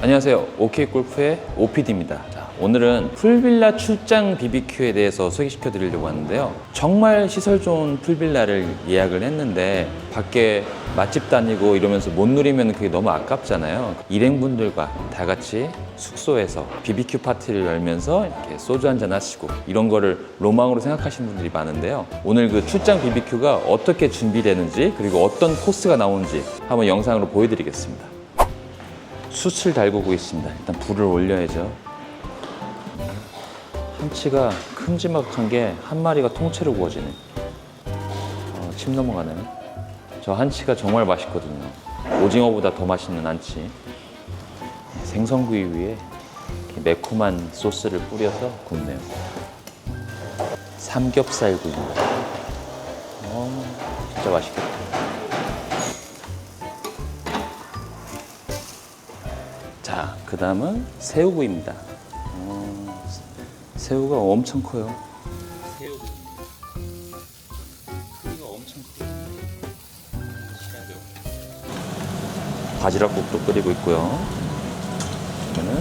안녕하세요. OK 골프의 OPD입니다. 자, 오늘은 풀빌라 출장 BBQ에 대해서 소개시켜 드리려고 하는데요. 정말 시설 좋은 풀빌라를 예약을 했는데 밖에 맛집 다니고 이러면서 못 누리면 그게 너무 아깝잖아요. 일행분들과 다 같이 숙소에서 BBQ 파티를 열면서 이렇게 소주 한잔 하시고 이런 거를 로망으로 생각하시는 분들이 많은데요. 오늘 그 출장 BBQ가 어떻게 준비되는지 그리고 어떤 코스가 나오는지 한번 영상으로 보여드리겠습니다. 숯을 달구고 있습니다. 일단 불을 올려야죠. 한치가 큼지막한 게 한 마리가 통째로 구워지네. 어, 침 넘어가네. 저 한치가 정말 맛있거든요. 오징어보다 더 맛있는 한치. 생선구이 위에 매콤한 소스를 뿌려서 굽네요. 삼겹살구이입니다. 어, 진짜 맛있겠다. 자, 그 다음은 새우구이입니다. 어, 새우가 엄청 커요. 새우구. 크기가 엄청 커요. 바지락국도 끓이고 있고요. 이거는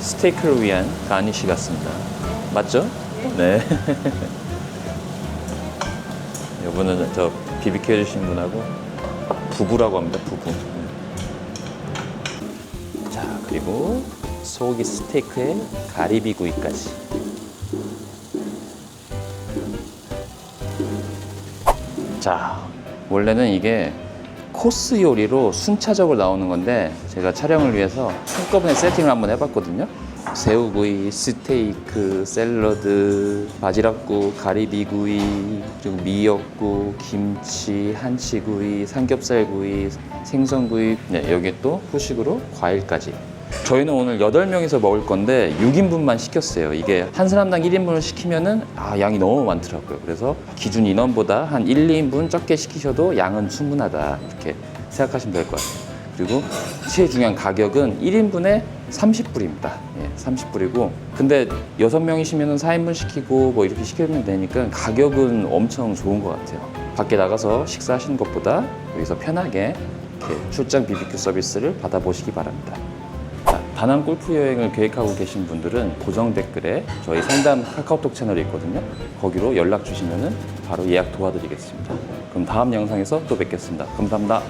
스테이크를 위한 가니쉬 같습니다. 맞죠? 네. 이분은 저 BBQ 해주신 분하고 부부라고 합니다. 부부. 자 그리고 소고기 스테이크에 가리비 구이까지. 자 원래는 이게 코스 요리로 순차적으로 나오는 건데 제가 촬영을 위해서 한꺼번에 세팅을 한번 해봤거든요 새우구이, 스테이크, 샐러드, 바지락국, 가리비구이, 그리고 미역국, 김치, 한치구이, 삼겹살구이, 생선구이 네, 여기에 또 후식으로 과일까지 저희는 오늘 8명이서 먹을 건데 6인분만 시켰어요. 이게 한 사람당 1인분을 시키면은 아, 양이 너무 많더라고요. 그래서 기준 인원보다 한 1, 2인분 적게 시키셔도 양은 충분하다. 이렇게 생각하시면 될 것 같아요. 그리고 제일 중요한 가격은 1인분에 30불입니다. 예, 30불이고. 근데 6명이시면 4인분 시키고 뭐 이렇게 시키면 되니까 가격은 엄청 좋은 것 같아요. 밖에 나가서 식사하시는 것보다 여기서 편하게 출장 BBQ 서비스를 받아보시기 바랍니다. 자, 다낭 골프 여행을 계획하고 계신 분들은 고정 댓글에 저희 상담 카카오톡 채널이 있거든요. 거기로 연락 주시면 바로 예약 도와드리겠습니다. 그럼 다음 영상에서 또 뵙겠습니다. 감사합니다.